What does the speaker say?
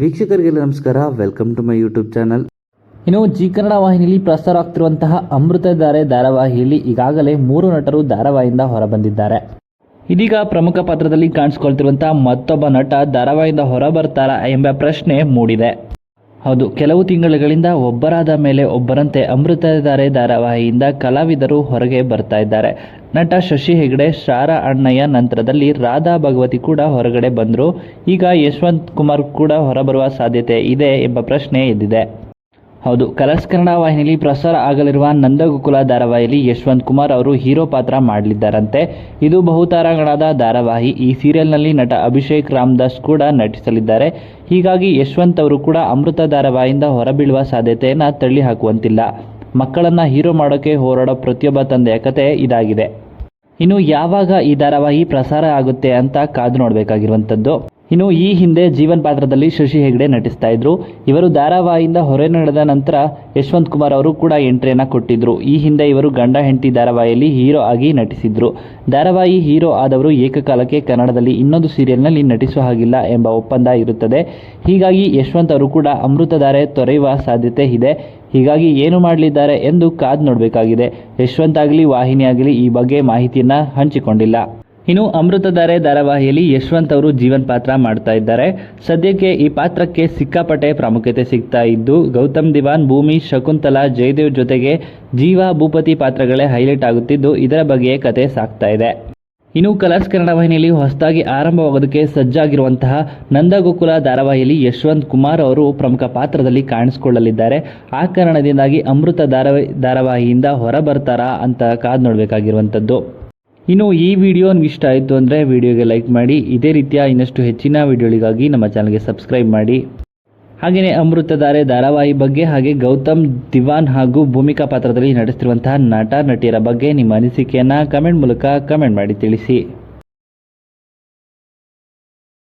ವೀಕ್ಷಕರಿಗೆಲ್ಲ ನಮಸ್ಕಾರ. Welcome to my YouTube channel ಇನ್ನು G Kannada ವಾಹಿನಿಯಲ್ಲಿ ಪ್ರಸಾರ ಆಗ್ತಿರುವಂತಹ ಅಮೃತಧಾರೆ ಧಾರಾವಾಹಿಯಲ್ಲಿ ಈಗಾಗಲೇ ಮೂರು ನಟರು ಧಾರಾವಾಹಿಯಿಂದ ಹೊರಬಂದಿದ್ದಾರೆ. ಇದೀಗ ಪ್ರಮುಖ ಪಾತ್ರದಲ್ಲಿ ಕಾಣಿಸ್ಕೊಳ್ತಿರುವಂತಹ ಮತ್ತೊಬ್ಬ ನಟ ಧಾರಾವಾಹಿಯಿಂದ ಹೊರಬರ್ತಾರಾ ಎಂಬ ಪ್ರಶ್ನೆ ಮೂಡಿದೆ. ಹೌದು, ಕೆಲವು ತಿಂಗಳುಗಳಿಂದ ಒಬ್ಬರಾದ ಮೇಲೆ ಒಬ್ಬರಂತೆ ಅಮೃತಧಾರೆ ಧಾರಾವಾಹಿಯಿಂದ ಕಲಾವಿದರು ಹೊರಗೆ ಬರ್ತಾ ಇದ್ದಾರೆ. ನಟ ಶಶಿ ಹೆಗಡೆ, ಶಾರಾ ಅಣ್ಣಯ್ಯ ನಂತರದಲ್ಲಿ ರಾಧಾ ಭಗವತಿ ಕೂಡ ಹೊರಗಡೆ ಬಂದರು. ಈಗ ಯಶವಂತ್ ಕುಮಾರ್ ಕೂಡ ಹೊರಬರುವ ಸಾಧ್ಯತೆ ಇದೆ ಎಂಬ ಪ್ರಶ್ನೆ ಎದ್ದಿದೆ. ಹೌದು, ಕಲರ್ಸ್ ಕನ್ನಡ ವಾಹಿನಿಯಲ್ಲಿ ಪ್ರಸಾರ ಆಗಲಿರುವ ನಂದಗೋಕುಲ ಧಾರಾವಾಹಿಯಲ್ಲಿ ಯಶವಂತ್ ಕುಮಾರ್ ಅವರು ಹೀರೋ ಪಾತ್ರ ಮಾಡಲಿದ್ದಾರಂತೆ. ಇದು ಬಹುತಾರಗಳಾದ ಧಾರಾವಾಹಿ. ಈ ಸೀರಿಯಲ್ನಲ್ಲಿ ನಟ ಅಭಿಷೇಕ್ ರಾಮದಾಸ್ ಕೂಡ ನಟಿಸಲಿದ್ದಾರೆ. ಹೀಗಾಗಿ ಯಶವಂತ್ ಅವರು ಕೂಡ ಅಮೃತ ಧಾರಾವಾಹಿಯಿಂದ ಹೊರಬೀಳುವ ಸಾಧ್ಯತೆಯನ್ನು ತಳ್ಳಿ ಹಾಕುವಂತಿಲ್ಲ ಮಕ್ಕಳನ್ನ ಹೀರೋ ಮಾಡೋಕೆ ಹೋರಾಡೋ ಪ್ರತಿಯೊಬ್ಬ ತಂದೆಯ ಕತೆ ಇದಾಗಿದೆ. ಇನ್ನು ಯಾವಾಗ ಈ ಧಾರಾವಾಹಿ ಪ್ರಸಾರ ಆಗುತ್ತೆ ಅಂತ ಕಾದು ನೋಡಬೇಕಾಗಿರುವಂಥದ್ದು. ಇನ್ನು ಈ ಹಿಂದೆ ಜೀವನ್ ಪಾತ್ರದಲ್ಲಿ ಶಶಿ ಹೆಗ್ಡೆ ನಟಿಸ್ತಾ ಇದ್ರು. ಇವರು ಧಾರಾವಾಹಿಯಿಂದ ಹೊರೆ ನಡೆದ ನಂತರ ಯಶವಂತ್ ಕುಮಾರ್ ಅವರು ಕೂಡ ಎಂಟ್ರಿಯನ್ನ ಕೊಟ್ಟಿದ್ರು. ಈ ಹಿಂದೆ ಇವರು ಗಂಡ ಹೆಂಡತಿ ಧಾರಾವಾಹಿಯಲ್ಲಿ ಹೀರೋ ಆಗಿ ನಟಿಸಿದ್ರು. ಧಾರಾವಾಹಿ ಹೀರೋ ಆದವರು ಏಕಕಾಲಕ್ಕೆ ಕನ್ನಡದಲ್ಲಿ ಇನ್ನೊಂದು ಸೀರಿಯಲ್ನಲ್ಲಿ ನಟಿಸುವ ಹಾಗಿಲ್ಲ ಎಂಬ ಒಪ್ಪಂದ ಇರುತ್ತದೆ. ಹೀಗಾಗಿ ಯಶವಂತ್ ಅವರು ಕೂಡ ಅಮೃತಧಾರೆ ತೊರೆಯುವ ಸಾಧ್ಯತೆ ಇದೆ. ಹೀಗಾಗಿ ಏನು ಮಾಡಲಿದ್ದಾರೆ ಎಂದು ಕಾದು ನೋಡಬೇಕಾಗಿದೆ. ಯಶವಂತ್ ಆಗಲಿ, ವಾಹಿನಿ ಆಗಲಿ ಈ ಬಗ್ಗೆ ಮಾಹಿತಿಯನ್ನು ಹಂಚಿಕೊಂಡಿಲ್ಲ. ಇನ್ನು ಅಮೃತಧಾರೆ ಧಾರಾವಾಹಿಯಲ್ಲಿ ಯಶವಂತ್ ಅವರು ಜೀವನ್ ಪಾತ್ರ ಮಾಡ್ತಾ ಇದ್ದಾರೆ. ಸದ್ಯಕ್ಕೆ ಈ ಪಾತ್ರಕ್ಕೆ ಸಿಕ್ಕಾಪಟ್ಟೆ ಪ್ರಾಮುಖ್ಯತೆ ಸಿಗ್ತಾ ಇದ್ದು, ಗೌತಮ್ ದಿವಾನ್, ಭೂಮಿ, ಶಕುಂತಲಾ, ಜಯದೇವ್ ಜೊತೆಗೆ ಜೀವ, ಭೂಪತಿ ಪಾತ್ರಗಳೇ ಹೈಲೈಟ್ ಆಗುತ್ತಿದ್ದು, ಇದರ ಬಗ್ಗೆ ಕತೆ ಸಾಗ್ತಾ ಇದೆ. ಇನ್ನು ಕಲರ್ಸ್ ಕನ್ನಡ ವಾಹಿನಿಯಲ್ಲಿ ಹೊಸದಾಗಿ ಆರಂಭವಾಗೋದಕ್ಕೆ ಸಜ್ಜಾಗಿರುವಂತಹ ನಂದಗೋಕುಲ ಧಾರಾವಾಹಿಯಲ್ಲಿ ಯಶವಂತ್ ಕುಮಾರ್ ಅವರು ಪ್ರಮುಖ ಪಾತ್ರದಲ್ಲಿ ಕಾಣಿಸಿಕೊಳ್ಳಲಿದ್ದಾರೆ. ಆ ಕಾರಣದಿಂದಾಗಿ ಅಮೃತ ಧಾರಾವಾಹಿ ಧಾರಾವಾಹಿಯಿಂದ ಹೊರಬರ್ತಾರಾ ಅಂತ ಕಾದು ನೋಡಬೇಕಾಗಿರುವಂಥದ್ದು. ಇನ್ನು ಈ ವಿಡಿಯೋ ನಿಮ್ಗೆ ಇಷ್ಟ ಆಯಿತು ಅಂದರೆ ವಿಡಿಯೋಗೆ ಲೈಕ್ ಮಾಡಿ. ಇದೇ ರೀತಿಯ ಇನ್ನಷ್ಟು ಹೆಚ್ಚಿನ ವಿಡಿಯೋಗಳಿಗಾಗಿ ನಮ್ಮ ಚಾನಲ್ಗೆ ಸಬ್ಸ್ಕ್ರೈಬ್ ಮಾಡಿ. ಹಾಗೆಯೇ ಅಮೃತಧಾರೆ ಧಾರಾವಾಹಿ ಬಗ್ಗೆ ಹಾಗೆ ಗೌತಮ್ ದಿವಾನ್ ಹಾಗೂ ಭೂಮಿಕಾ ಪಾತ್ರದಲ್ಲಿ ನಟಿಸ್ತಿರುವಂತಹ ನಟ ನಟಿಯರ ಬಗ್ಗೆ ನಿಮ್ಮ ಅನಿಸಿಕೆಯನ್ನು ಕಮೆಂಟ್ ಮೂಲಕ ಕಮೆಂಟ್ ಮಾಡಿ ತಿಳಿಸಿ.